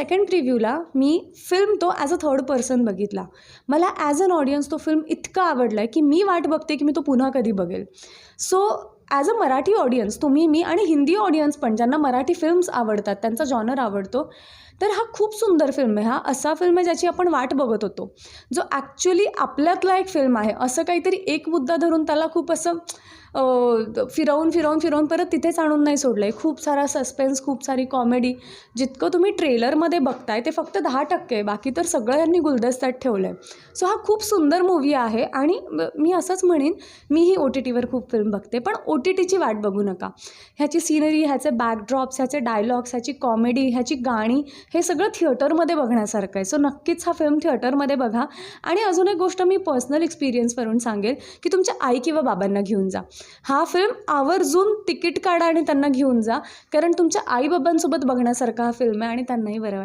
Second प्रिव्ह्यूला मी film तो ॲज अ थर्ड पर्सन बघितला. मला ॲज अन ऑडियन्स तो फिल्म इतका आवडला आहे की मी वाट बघते की मी तो पुन्हा कधी बघेल. So as a Marathi audience तुम्ही मी आणि हिंदी ऑडियन्स पण ज्यांना मराठी फिल्म्स आवडतात त्यांचा जॉनर आवडतो तर हा खूप सुंदर फिल्म आहे. हा असा फिल्म आहे ज्याची आपण वाट बघत होतो. जो ॲक्च्युली आपल्यातला एक फिल्म आहे. असं काहीतरी एक मुद्दा धरून त्याला खूप असं फिरवून फिरवून फिरवून परत तिथेच आणून नाही सोडलं आहे खूप सारा सस्पेन्स खूप सारी कॉमेडी जितकं तुम्ही ट्रेलरमध्ये बघताय ते फक्त दहा टक्के आहे. बाकी तर सगळं यांनी गुलदस्त्यात ठेवलं आहे सो हा खूप सुंदर मूवी आहे. आणि मी असंच म्हणेन मीही ओ टी टीवर खूप फिल्म बघते. पण ओ टीची वाट बघू नका. ह्याची सिनरी ह्याचे बॅकड्रॉप्स ह्याचे डायलॉग्स ह्याची कॉमेडी ह्याची गाणी हे सगळं थिएटरमध्ये बघण्यासारखं आहे. सो नक्कीच हा फिल्म थिएटरमध्ये बघा. आणि अजून एक गोष्ट मी पर्सनल एक्सपिरियन्सवरून सांगेल की तुमच्या आई किंवा बाबांना घेऊन जा. हा फिल्म आवर्जून तिकीट काढा आणि त्यांना घेऊन जा. कारण तुमच्या आईबाबांसोबत बघण्यासारखा हा फिल्म आहे आणि त्यांनाही बरं वाटतं.